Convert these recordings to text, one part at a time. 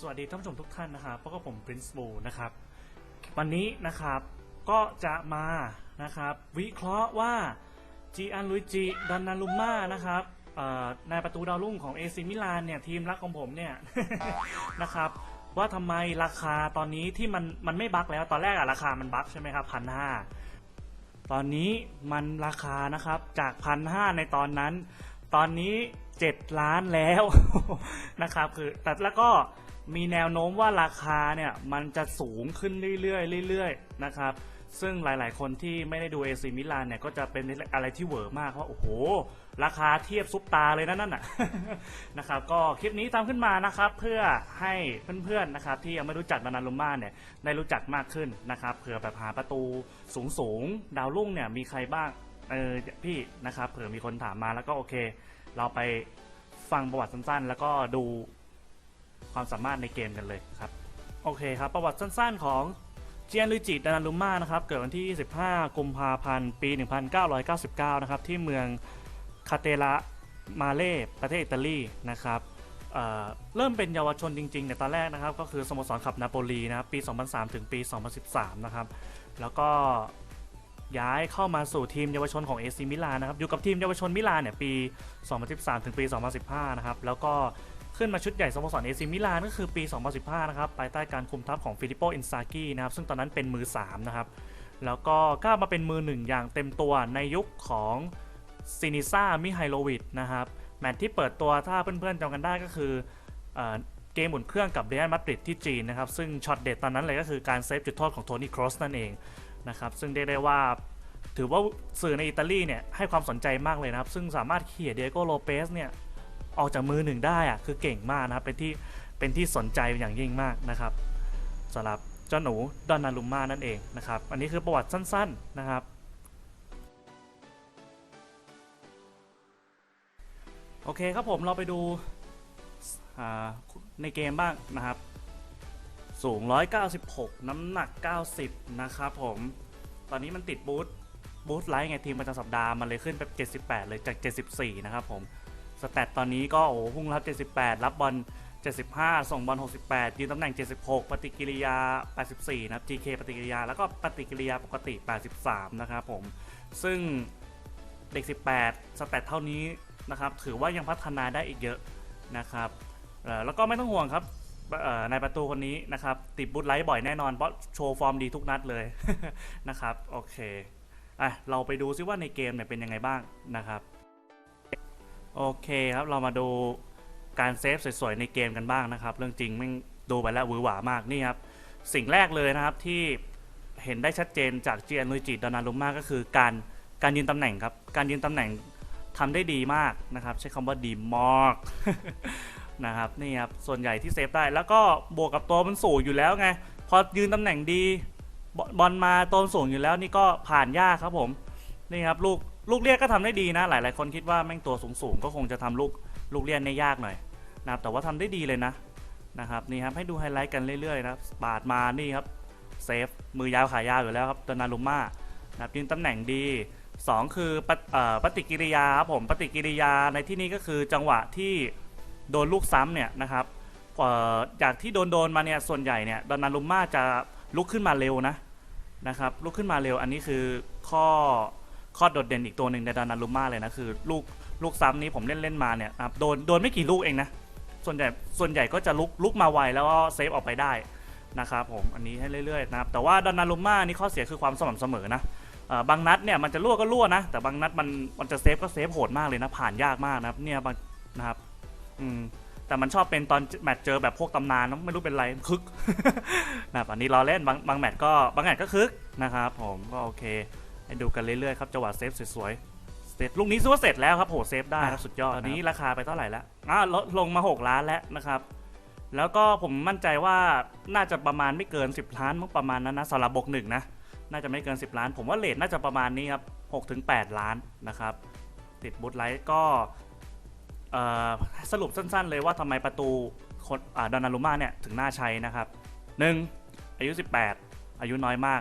สวัสดีท่านผู้ชมทุกท่านนะครับพบกับผม Prince Blue นะครับ วันนี้นะครับก็จะมานะครับ วิเคราะห์ว่าจีอันลุยจิดอนนารุม่านะครับนายประตูดาวรุ่งของเอซิมิลานเนี่ยทีมรักของผมเนี่ยนะครับว่าทำไมราคาตอนนี้ที่มันมันไม่บักแล้วตอนแรกอะราคามันบักใช่ไหมครับพันห้าตอนนี้มันราคานะครับจากพันห้าในตอนนั้น ตอนนี้ 7 ล้านแล้วนะครับคือแต่แล้วก็ มีแนวโน้มว่าราคาเนี่ยมันจะสูงขึ้นเรื่อยๆเรื่อยๆนะครับซึ่งหลายๆ คนที่ไม่ได้ดูเอซิมิลานเนี่ยก็จะเป็นอะไรที่เวอร์มากว่าโอ้โห ราคาเทียบซุปตาเลยนะนั่นน่ะนะครับก็คลิปนี้ทำขึ้นมานะครับเพื่อให้เพื่อนๆนะครับที่ยังไม่รู้จักดานารุม่าเนี่ยได้รู้จักมากขึ้นนะครับเผื่อแบบหาประตูสูงๆ ดาวรุ่งเนี่ยมีใครบ้างเออพี่นะครับเผื่อมีคนถามมาแล้วก็โอเค เราไปฟังประวัติสั้นๆ แล้วก็ดู ความสามารถในเกมกันเลยครับ โอเคครับ ประวัติสั้นๆของเจียนลุจิดานารุม่านะครับ เกิดวันที่25กุมภาพันธ์ปี 1999 นะครับ ที่เมืองคาเตละมาเล่ประเทศอิตาลีนะครับเเริ่มเป็นเยาวชนจริงๆในตอนแรกนะครับ ก็คือสโมสรขับนาโปลีนะครับปี 2003 ถึงปี 2013 นะครับ แล้วก็ย้ายเข้ามาสู่ทีมเยาวชนของเอซิมิลานนะครับ อยู่กับทีมเยาวชนมิลานเนี่ยปี 2013 ถึงปี 2015 นะครับ แล้วก็ ขึ้นมาชุดใหญ่สโมสรเอซิมิลานก็คือปี 2015 นะครับภายใต้การคุมทัพของฟิลิปโปอินซากินะครับซึ่งตอนนั้นเป็นมือ 3 นะครับ แล้วก็ก้าวมาเป็นมือหนึ่งอย่างเต็มตัวในยุคของซินิซ่ามิไฮโลวิชนะครับแมตช์ที่เปิดตัวถ้าเพื่อนๆจำกันได้ก็คือเอเกมหมุนเครื่องกับเรอัลมาดริดที่จีนนะครับ ซึ่งช็อตเด็ดตอนนั้นเลยก็คือการเซฟจุดโทษของโทนี่ครอสนั่นเองนะครับ ซึ่งเรียกได้ว่าถือว่าสื่อในอิตาลีเนี่ยให้ความสนใจมากเลยนะครับ ซึ่งสามารถเขี่ยเดียโกโลเปสเนี่ย ออกจากมือหนึ่งได้อะคือเก่งมากนะครับเป็นที่เป็นที่สนใจอย่างยิ่งมากนะครับสำหรับเจ้าหนูดอนนารุมมานั่นเองนะครับ อันนี้คือประวัติสั้น ๆนะครับ โอเคครับผมเราไปดูในเกมบ้างนะครับ สูง 196 น้ำหนัก 90 นะครับผม ตอนนี้มันติดบูทบูทไลท์ไงทีมประจำสัปดาห์มันเลยขึ้นแบบ78 เลยจาก 74 นะครับผม สแตทตอนนี้ก็โอ้โหพุ่งรับ 78 รับบอล 75 ส่งบอล 68 ยืนตำแหน่ง 76 ปฏิกิริยา 84 นะครับ GK ปฏิกิริยา แล้วก็ปฏิกิริยาปกติ 83 นะครับผม ซึ่งเด็ก 18 สแตทเท่านี้นะครับ ถือว่ายังพัฒนาได้อีกเยอะนะครับแล้วก็ไม่ต้องห่วงครับในประตูคนนี้นะครับติดบูทไลท์บ่อยแน่นอนเพราะโชว์ฟอร์มดีทุกนัดเลยนะครับ โอเคอะเราไปดูซิว่าในเกมเนี่ยเป็นยังไงบ้างนะครับ โอเคครับ เรามาดูการเซฟสวยๆในเกมกันบ้างนะครับ เรื่องจริงแม่งดูไปแล้วหวือหวามากนี่ครับ สิ่งแรกเลยนะครับที่เห็นได้ชัดเจนจากเจียนลุยจิดอนารุม่าก็คือการการยืนตำแหน่งครับ การยืนตำแหน่งทำได้ดีมากนะครับ ใช้คำว่าดีมากนะครับนี่ครับ ส่วนใหญ่ที่เซฟได้แล้วก็บวกกับตัวมันสูงอยู่แล้วไง พอยืนตำแหน่งดีบอลมาตัวสูงอยู่แล้วนี่ก็ผ่านยากครับผมนี่ครับลูก ลูกเรียกก็ทำได้ดีนะ หลายๆ คนคิดว่าแม่งตัวสูงๆ ก็คงจะทำลูกลูกเรียนได้ยากหน่อยนะครับแต่ว่าทำได้ดีเลยนะนะครับนี่ครับให้ดูไฮไลท์กันเรื่อยๆนะครับปาดมานี่ครับเซฟมือยาวขายาวอยู่แล้วครับตนารุม่านะครับยืนตำแหน่งดีสองคือปฏิเอ่อปฏิกิริยาครับผมปฏิกิริยาในที่นี้ก็คือจังหวะที่โดนลูกซ้ำเนี่ยนะครับจากที่โดนโดนมาเนี่ยส่วนใหญ่เนี่ยดอนารุม่าจะลุกขึ้นมาเร็วนะนะครับลุกขึ้นมาเร็วอันนี้คือข้อ ข้อโดดเด่นอีกตัวหนึ่งในดอนารุม่าเลยนะคือลูกลูกซ้ำนี้ผมเล่นเล่นมาเนี่ยโดนโดนไม่กี่ลูกเองนะส่วนใหญ่ส่วนใหญ่ก็จะลุกลุกมาไวแล้วก็เซฟออกไปได้นะครับผมอันนี้ให้เรื่อยๆนะครับแต่ว่าดอนารุม่านี่ข้อเสียคือความสม่ำเสมอนะบางนัดเนี่ยมันจะรั่วก็รั่วนะ แต่บางนัดมันมันจะเซฟก็เซฟโหดมากเลยนะผ่านยากมากนะครับเนี่ยบางนะครับอืมแต่มันชอบเป็นตอนแมตช์เจอแบบพวกตำนานไม่รู้เป็นไรคึกนะครับอันนี้เราเล่นบางบางแมตช์ก็บางแมตช์ก็คึกนะครับผมก็โอเค ให้ดูกันเรื่อยๆครับจังหวะเซฟสวยๆเสร็จลูกนี้ซื้อว่าเสร็จแล้วครับโหเซฟได้ครับสุดยอดตอนนี้ราคาไปเท่าไหร่แล้วอ่าลดลงมา 6 ล้านแล้วนะครับ แล้วก็ผมมั่นใจว่าน่าจะประมาณไม่เกิน 10 ล้านมั้งประมาณนั้นนะสำหรับบกหนึ่งนะน่าจะไม่เกิน 10 ล้าน ผมว่าเลทน่าจะประมาณนี้ครับ6ถึง8ล้านนะครับ ติดบูทไลท์ก็เอ่อสรุปสั้นๆ เลยว่าทำไมประตูคนอ่าดอนารุม่าเนี่ยถึงน่าใช้นะครับ 1. อายุ 18 อายุน้อยมาก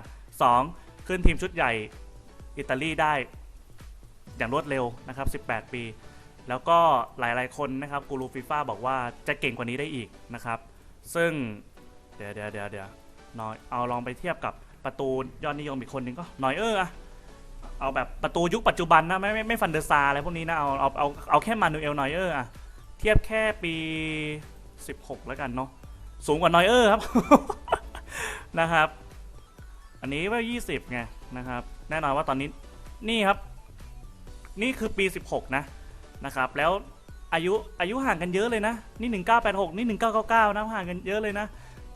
2. ขึ้นทีมชุดใหญ่ อิตาลีได้อย่างรวดเร็วนะครับ 18 ปี แล้วก็หลายๆคนนะครับกูรูฟีฟ่าบอกว่าจะเก่งกว่านี้ได้อีกนะครับ ซึ่งเดี๋ยวเดี๋ยวเดี๋ยวเดี๋ยวนอยเอาลองไปเทียบกับประตูยอดนิยมอีกคนหนึ่งก็นอยเออร์อะเอาแบบประตูยุคปัจจุบันนะไม่ไม่ไม่ฟันเดอร์ซาอะไรพวกนี้นะเอาเอาเอาเอาแค่มานูเอลนอยเออร์อะเทียบแค่ปี 16 แล้วกันเนาะสูงกว่านอยเออร์ครับนะครับ อันนี้ว่า 20 ไงนะครับ แน่นอนว่าตอนนี้นี่ครับ นี่คือปี 16 นะนะครับ แล้วอายุอายุห่างกันเยอะเลยนะ นี่ 1986 นี่ 1999 นะห่างกันเยอะเลยนะ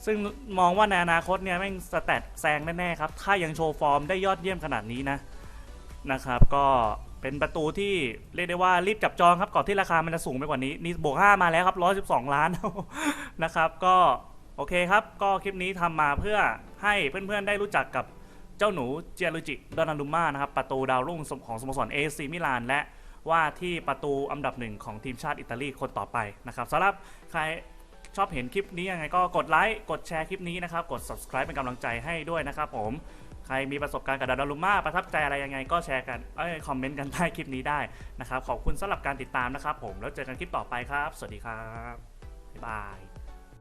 ซึ่งมองว่าในอนาคตเนี่ยแม่งสแตทแซงแน่ๆครับ ถ้ายังโชว์ฟอร์มได้ยอดเยี่ยมขนาดนี้นะนะครับก็เป็นประตูที่เรียกได้ว่ารีบจับจองครับก่อนที่ราคามันจะสูงไปกว่านี้ นี่บวก5มาแล้วครับ 112 ล้านนะครับ ก็ โอเคครับ ก็คลิปนี้ทำมาเพื่อให้เพื่อนๆได้รู้จักกับเจ้าหนูเจียรุจิดอนารุม่านะครับประตูดาวรุ่งของสโมสรเอซีมิลานและว่าที่ประตูอันดับหนึ่งของทีมชาติอิตาลีคนต่อไปนะครับสำหรับใครชอบเห็นคลิปนี้ยังไงก็กดไลค์กดแชร์คลิปนี้นะครับ กด subscribe เป็นกำลังใจให้ด้วยนะครับผม ใครมีประสบการณ์กับดาดารุม่าประทับใจอะไรยังไงก็แชร์กันเอ้ยคอมเมนต์กันใต้คลิปนี้ได้นะครับ ขอบคุณสำหรับการติดตามนะครับผม แล้วเจอกันคลิปต่อไปครับ สวัสดีครับ บ๊ายบาย